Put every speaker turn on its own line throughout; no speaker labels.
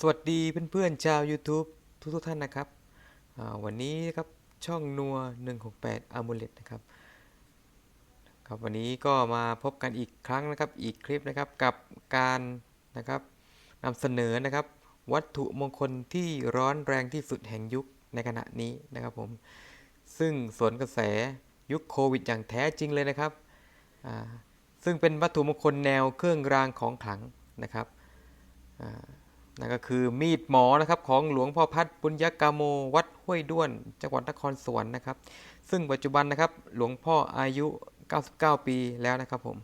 สวัสดีเพื่อนๆชาว YouTube ทุกทุกๆท่านนะครับวันนี้ครับช่องนัว 168 a m u l e t นะครับครับวันนี้ก็มาพบกันอีกครั้งนะครับอีกคลิปนะครับกับการนะครับนำเสนอนะครับวัตถุมงคลที่ร้อนแรงที่สุดแห่งยุคในขณะนี้นะครับผมซึ่งสวนกระแสยุคโควิดอย่างแท้จริงเลยนะครับซึ่งเป็นวัตถุมงคลแนวเครื่องรางของขลังนะครับ นั่นก็คือมีดหมอนะครับของหลวงพ่อพัดปุญญกาโมวัดห้วยด้วน จังหวัดนครสวรรค์นะครับ ซึ่งปัจจุบันนะครับหลวงพ่ออายุ 99 ปีแล้วนะครับผม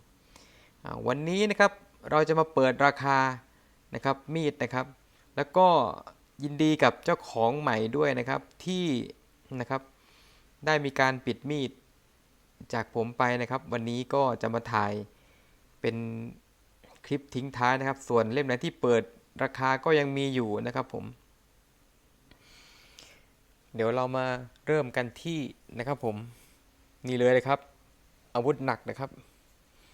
วันนี้นะครับเราจะมาเปิดราคานะครับมีดนะครับ แล้วก็ยินดีกับเจ้าของใหม่ด้วยนะครับที่นะครับได้มีการปิดมีดจากผมไปนะครับ วันนี้ก็จะมาถ่ายเป็นคลิปทิ้งท้ายนะครับ ส่วนเล่มไหนที่เปิด ราคาก็ยังมีอยู่นะครับผม เดี๋ยวเรามาเริ่มกันที่นะครับผม นี่เลยนะครับ อาวุธหนักนะครับ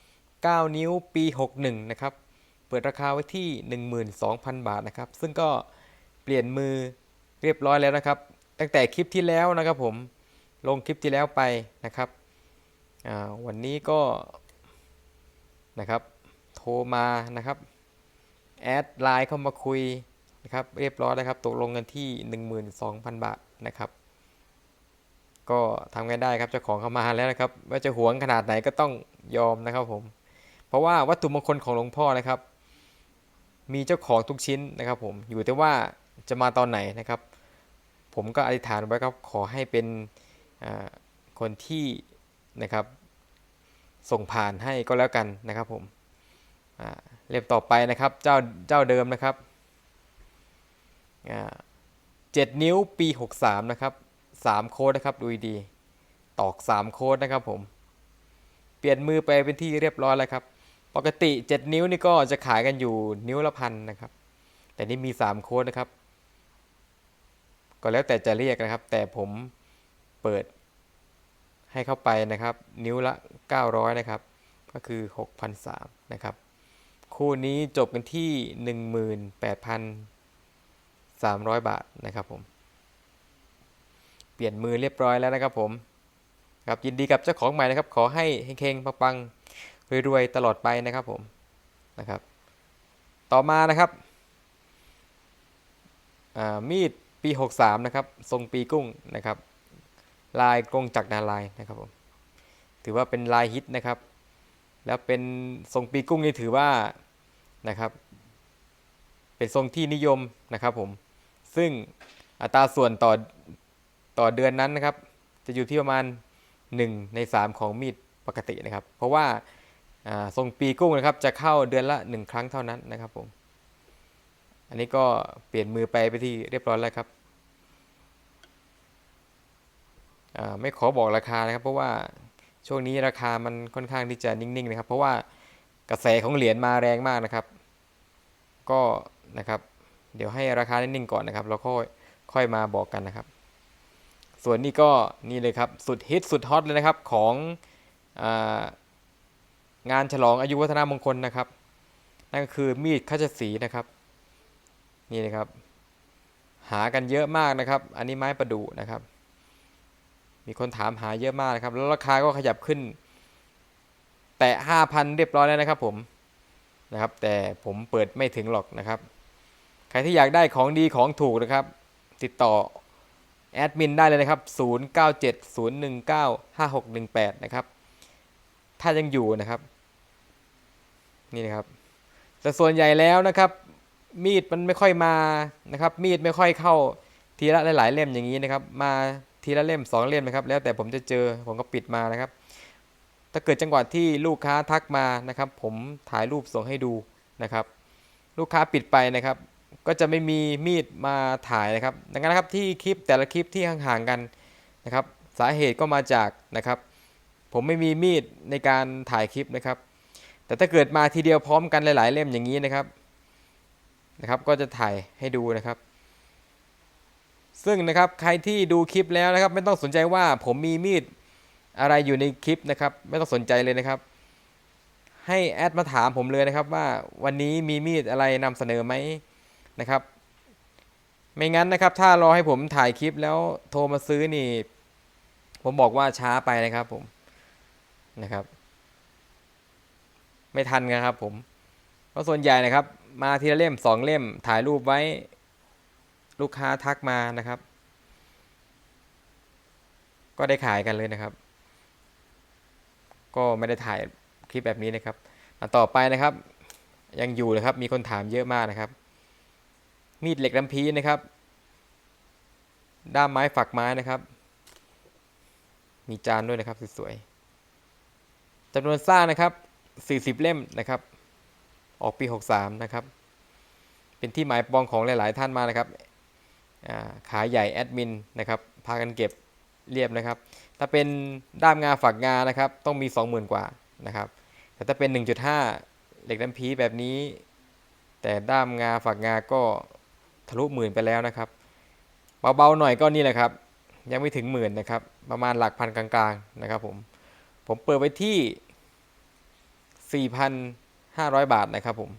9 นิ้วปี 61 นะครับ เปิดราคาไว้ที่ 12,000 บาทนะครับ ซึ่งก็เปลี่ยนมือเรียบร้อยแล้วนะครับ ตั้งแต่คลิปที่แล้วนะครับผม ลงคลิปที่แล้วไปนะครับวันนี้ก็นะครับ โทรมานะครับ แอดไลน์เข้ามาคุยนะครับเรียบร้อยแล้วครับตกลงกันที่ 12,000 บาทนะครับก็ทำไงได้ครับเจ้าของเข้ามาแล้วนะครับว่าจะหวงขนาดไหนก็ต้องยอมนะครับผม เพราะว่าวัตถุมงคลของหลวงพ่อนะครับ มีเจ้าของทุกชิ้นนะครับผมอยู่แต่ว่าจะมาตอนไหนนะครับ ผมก็อธิษฐานไว้ครับขอให้เป็นคนที่นะครับ ส่งผ่านให้ก็แล้วกันนะครับผมอ่า เล่มต่อไปนะครับ เจ้าเจ้าเดิมนะครับเจ็ดนิ้วปี 63 นะครับสามโค้ดนะครับ ดูดี ตอก 3 โค้ดนะครับผม เปลี่ยนมือไปเป็นที่เรียบร้อยแล้วครับ ปกติ 7 นิ้วนี่ก็จะขายกันอยู่นิ้วละพันนะครับ แต่นี่มี 3 โค้ดนะครับ ก็แล้วแต่จะเรียกนะครับ แต่ผมเปิดให้เข้าไปนะครับ นิ้วละ 900 นะครับ ก็คือ 6,003นะครับ คู่นี้จบกันที่ 18,300 บาทนะครับผม เปลี่ยนมือเรียบร้อยแล้วนะครับผมครับยินดีกับเจ้าของใหม่นะครับ ขอให้เฮงๆปังๆรวยๆตลอดไปนะครับผมนะครับ ต่อมานะครับมีดปี 63 นะครับ ทรงปีกุ้งนะครับ ลายกรงจักรนาลายนะครับผมถือว่าเป็นลายฮิตนะครับ แล้วเป็นทรงปีกุ้งนี่ถือว่า นะครับ เป็นทรงที่นิยมนะครับผม ซึ่งอัตราส่วนต่อต่อเดือนนั้นนะครับ จะอยู่ที่ประมาณ 1 ใน 3 ของมีดปกตินะครับ เพราะว่าทรงปีกุ้งนะครับจะเข้าเดือนละ 1 ครั้งเท่านั้นนะครับผม อันนี้ก็เปลี่ยนมือไปไปที่เรียบร้อยแล้วครับไม่ขอบอกราคานะครับ เพราะว่าช่วงนี้ราคามันค่อนข้างที่จะนิ่งๆนะครับ เพราะว่า กระแสของเหรียญมาแรงมากนะครับ ก็นะครับเดี๋ยวให้ราคานิ่งก่อนนะครับแล้วค่อยค่อยมาบอกกันนะครับ ส่วนนี้ก็นี่เลยครับสุดฮิตสุดฮอตเลยนะครับขององานฉลองอายุวัฒนมงคลนะครับ นั่นก็คือมีดคัชสีนะครับ นี่นะครับ หากันเยอะมากนะครับ อันนี้ไม้ประดู่นะครับ มีคนถามหาเยอะมากนะครับ แล้วราคาก็ขยับขึ้น แตะ 5,000 เรียบร้อยแล้วนะครับผมนะครับ แต่ผมเปิดไม่ถึงหรอกนะครับ ใครที่อยากได้ของดีของถูกนะครับ ติดต่อแอดมินได้เลยนะครับ 0970195618 นะครับ ถ้ายังอยู่นะครับ นี่นะครับ แต่ส่วนใหญ่แล้วนะครับ มีดมันไม่ค่อยมานะครับ มีดไม่ค่อยเข้าทีละหลาย ๆ เล่มอย่างนี้นะครับ มาทีละเล่มสองเล่มนะครับ แล้วแต่ผมจะเจอผมก็ปิดมานะครับาเกิดจังหวะที่ลูกค้าทักมานะครับ ผมถ่ายรูปส่งให้ดูนะครับ ลูกค้าปิดไปนะครับ ก็จะไม่มีมีดมาถ่ายนะครับดังนั้นนะครับที่คลิปแต่ละคลิปที่ห่างๆกันนะครับ สาเหตุก็มาจากนะครับ ผมไม่มีมีดในการถ่ายคลิปนะครับ แต่ถ้าเกิดมาทีเดียวพร้อมกันหลาย ๆ เล่มอย่างนี้นะครับนะครับ ก็จะถ่ายให้ดูนะครับ ซึ่งนะครับใครที่ดูคลิปแล้วนะครับ ไม่ต้องสนใจว่าผมมีมีด อะไรอยู่ในคลิปนะครับ ไม่ต้องสนใจเลยนะครับ ให้แอดมาถามผมเลยนะครับ ว่าวันนี้มีมีดอะไรนำเสนอไหมนะครับ ไม่งั้นนะครับ ถ้ารอให้ผมถ่ายคลิปแล้วโทรมาซื้อนี่ ผมบอกว่าช้าไปนะครับผมนะครับ ไม่ทันนะครับ ผม เพราะส่วนใหญ่นะครับ มาทีละเล่มสองเล่มถ่ายรูปไว้ลูกค้าทักมานะครับ ก็ได้ขายกันเลยนะครับ ก็ไม่ได้ถ่ายคลิปแบบนี้นะครับต่อไปนะครับ ยังอยู่นะครับมีคนถามเยอะมากนะครับ มีดเหล็กลำพีนะครับ ด้ามไม้ฝักไม้นะครับ มีจานด้วยนะครับสวยๆจำนวนสร้างนะครับ 40 เล่มนะครับ ออกปี 63 นะครับ เป็นที่หมายปองของหลาย ๆ ท่านมานะครับอ่าขาใหญ่แอดมินนะครับ พากันเก็บเรียบนะครับ ถ้าเป็นด้ามงาฝักงานะครับต้องมี 20,000 กว่านะครับ แต่ถ้าเป็น 1.5 เหล็กน้ำพีแบบนี้ แต่ด้ามงาฝักงาก็ทะลุหมื่นไปแล้วนะครับเบาๆหน่อยก็นี่แหละครับ ยังไม่ถึงหมื่นนะครับ ประมาณหลักพันกลางๆนะครับผมผมเปิดไว้ที่ 4,500 บาทนะครับผม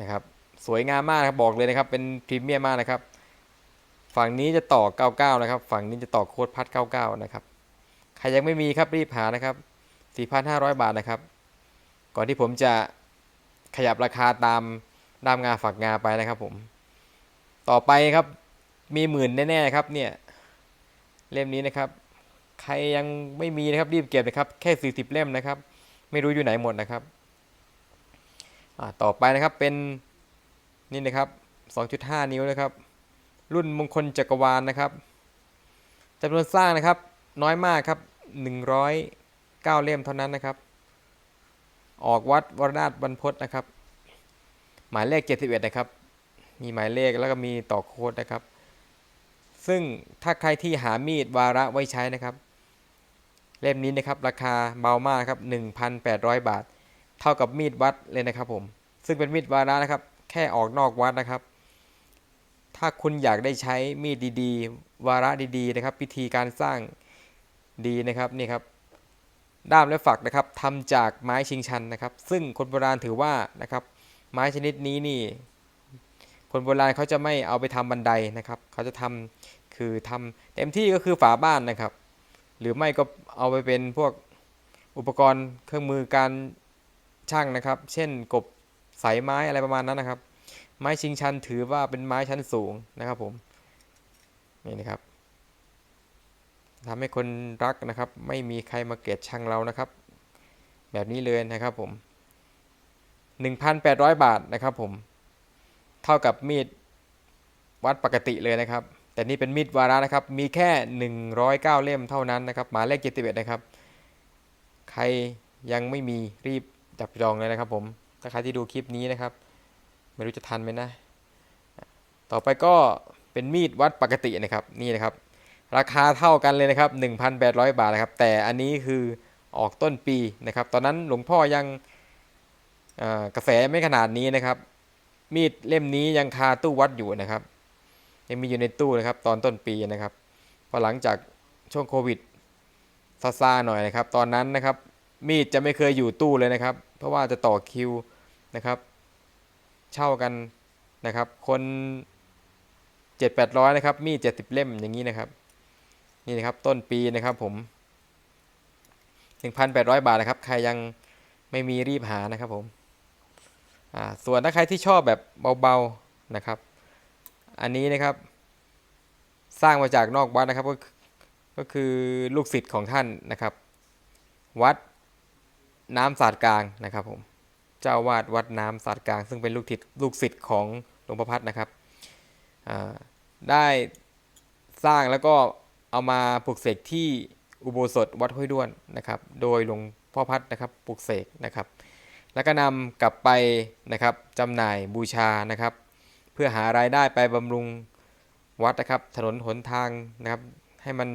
นะครับสวยงามมากครับบอกเลยนะครับเป็นพรีเมียมมากนะครับ ฝั่งนี้จะต่อ 99 นะครับ ฝั่งนี้จะต่อโค้ดพัด 99 นะครับ ใครยังไม่มีครับรีบหานะครับ 4,500 บาทนะครับ ก่อนที่ผมจะขยับราคาตามด้ามงาฝักงาไปนะครับผม ต่อไปครับมีหมื่นแน่ๆครับเนี่ยเล่มนี้นะครับ ใครยังไม่มีนะครับรีบเก็บนะครับ แค่ 40 เล่มนะครับ ไม่รู้อยู่ไหนหมดนะครับต่อไปนะครับเป็นนี่นะครับ 2.5 นิ้วนะครับ รุ่นมงคลจักรวาลนะครับจำนวนสร้างนะครับน้อยมากครับ 109 เล่มเท่านั้นนะครับ ออกวัดวรนาถบรรพตนะครับ หมายเลข 71 นะครับ มีหมายเลขแล้วก็มีต่อโค้ดนะครับ ซึ่งถ้าใครที่หามีดวาระไว้ใช้นะครับ เล่มนี้นะครับราคาเบามากครับ 1,800 บาท เท่ากับมีดวัดเลยนะครับผม ซึ่งเป็นมีดวาระนะครับ แค่ออกนอกวัดนะครับ ถ้าคุณอยากได้ใช้มีดดีๆ วาระดีๆนะครับพิธีการสร้างดีนะครับนี่ครับด้ามและฝักนะครับทำจากไม้ชิงชันนะครับ ซึ่งคนโบราณถือว่านะครับ ไม้ชนิดนี้นี่ คนโบราณเขาจะไม่เอาไปทำบันไดนะครับ เขาจะทำคือทำเต็มที่ก็คือฝาบ้านนะครับ หรือไม่ก็เอาไปเป็นพวกอุปกรณ์เครื่องมือการช่างนะครับ เช่นกบสายไม้อะไรประมาณนั้นนะครับ ไม้ชิงชันถือว่าเป็นไม้ชั้นสูงนะครับผมนี่นะครับทำให้คนรักนะครับ ไม่มีใครมาเกลียดชังเรานะครับ แบบนี้เลยนะครับผม 1,800 บาทนะครับผม เท่ากับมีดวัดปกติเลยนะครับ แต่นี่เป็นมีดวาระนะครับ มีแค่ 109 เล่มเท่านั้นนะครับ หมายเลข71นะครับ ใครยังไม่มีรีบจับจองเลยนะครับผม ถ้าใครที่ดูคลิปนี้นะครับ ไม่รู้จะทันไหมนะ ต่อไปก็เป็นมีดวัดปกตินะครับนี่นะครับ ราคาเท่ากันเลยนะครับ 1,800 บาทนะครับ แต่อันนี้คือออกต้นปีนะครับ ตอนนั้นหลวงพ่อยังกระแสไม่ขนาดนี้นะครับ มีดเล่มนี้ยังคาตู้วัดอยู่นะครับ ยังมีอยู่ในตู้นะครับ ตอนต้นปีนะครับพอหลังจากช่วงโควิดซาซาหน่อยนะครับ ตอนนั้นนะครับ มีดจะไม่เคยอยู่ตู้เลยนะครับ เพราะว่าจะต่อคิวนะครับ เช่ากันนะครับ คนเจ็ดแปดร้อยนะครับ มีดเจ็ดสิบเล่มอย่างนี้นะครับ นี่นะครับต้นปีนะครับผมหนึ่งพันแปดร้อยบาทนะครับ ใครยังไม่มีรีบหานะครับผมอ่าส่วนถ้าใครที่ชอบแบบเบาๆนะครับ อันนี้นะครับ สร้างมาจากนอกวัดนะครับ ก็คือก็คือลูกศิษย์ของท่านนะครับ วัดน้ำศาสาดกลางนะครับผม เจ้าวาดวัดน้ำสาดกลาง ซึ่งเป็นลูกศิษย์ลูกศิษย์ของหลวงพ่อพัดนะครับได้สร้างแล้วก็เอามาปลูกเสกที่อุโบสถวัดห้วยด้วนนะครับ โดยหลวงพ่อพัดนะครับปลูกเสกนะครับ แล้วก็นำกลับไปนะครับจำหน่ายบูชานะครับ เพื่อหารายได้ไปบำรุงวัดนะครับ ถนนหนทางนะครับ ให้มัน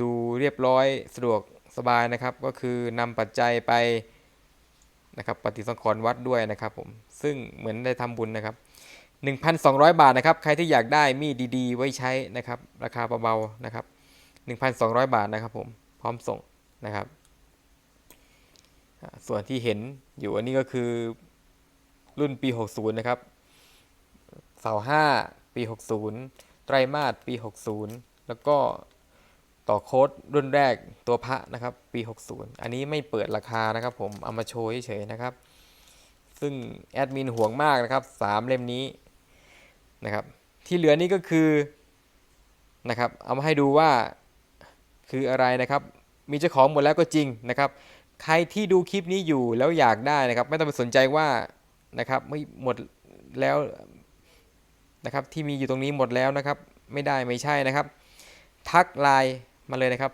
ดูเรียบร้อยสะดวกสบายนะครับ ก็คือนำปัจจัยไป นะครับปฏิสังขรณ์วัดด้วยนะครับผมซึ่งเหมือนได้ทำบุญนะครับ 1,200 บาทนะครับ ใครที่อยากได้มีดดีๆ ไว้ใช้นะครับ ราคาเบาๆนะครับ 1,200 บาทนะครับผมพร้อมส่งนะครับ ส่วนที่เห็นอยู่อันนี้ก็คือรุ่นปี 60 นะครับ เสาห้าปี 60 ไตรมาสปี 60 แล้วก็ ต่อโค้ดรุ่นแรกตัวพระนะครับปี 60 อันนี้ไม่เปิดราคานะครับ ผมเอามาโชว์เฉยๆนะครับ ซึ่งแอดมินห่วงมากนะครับสามเล่มนี้นะครับ ที่เหลือนี่ก็คือนะครับเอามาให้ดูว่าคืออะไรนะครับ มีเจ้าของหมดแล้วก็จริงนะครับ ใครที่ดูคลิปนี้อยู่แล้วอยากได้นะครับ ไม่ต้องไปสนใจว่านะครับไม่หมดแล้วนะครับที่มีอยู่ตรงนี้หมดแล้วนะครับ ไม่ได้ไม่ใช่นะครับ ทักไลน์ มาเลยนะครับ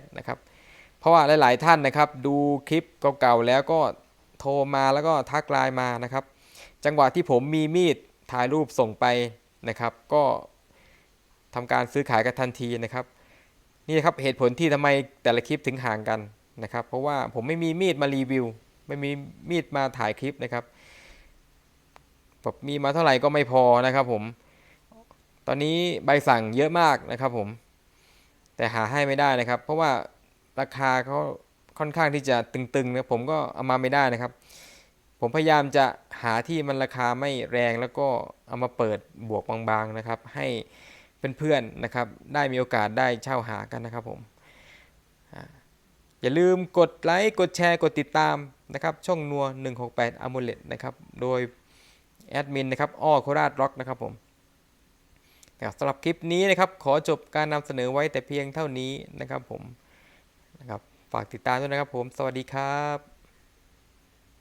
0970195618 นะครับ เพราะว่าหลาย ๆ ท่านนะครับ ดูคลิปเก่า ๆ แล้วก็โทรมาแล้วก็ทักไลน์มานะครับ จังหวะที่ผมมีมีดถ่ายรูปส่งไปนะครับ ก็ทำการซื้อขายกันทันทีนะครับ นี่ครับเหตุผลที่ทำไมแต่ละคลิปถึงห่างกันนะครับ เพราะว่าผมไม่มีมีดมารีวิว ไม่มีมีดมาถ่ายคลิปนะครับแบบมีมาเท่าไหร่ก็ไม่พอนะครับผม ตอนนี้ใบสั่งเยอะมากนะครับผม แต่หาให้ไม่ได้นะครับ เพราะว่าราคาเขาค่อนข้างที่จะตึงๆนะผมก็เอามาไม่ได้นะครับ ผมพยายามจะหาที่มันราคาไม่แรงแล้วก็เอามาเปิดบวกบางๆนะครับ ให้เพื่อนๆนะครับ ได้มีโอกาสได้เช่าหากันนะครับผมอย่าลืมกดไลค์กดแชร์กดติดตามนะครับช่องนัว 168 a m u l e t นะครับ โดยแอดมินนะครับอ้อโคราชร็อกนะครับผม สำหรับคลิปนี้นะครับขอจบการนำเสนอไว้แต่เพียงเท่านี้นะครับผมนะครับฝากติดตามด้วยนะครับผม สวัสดีครับ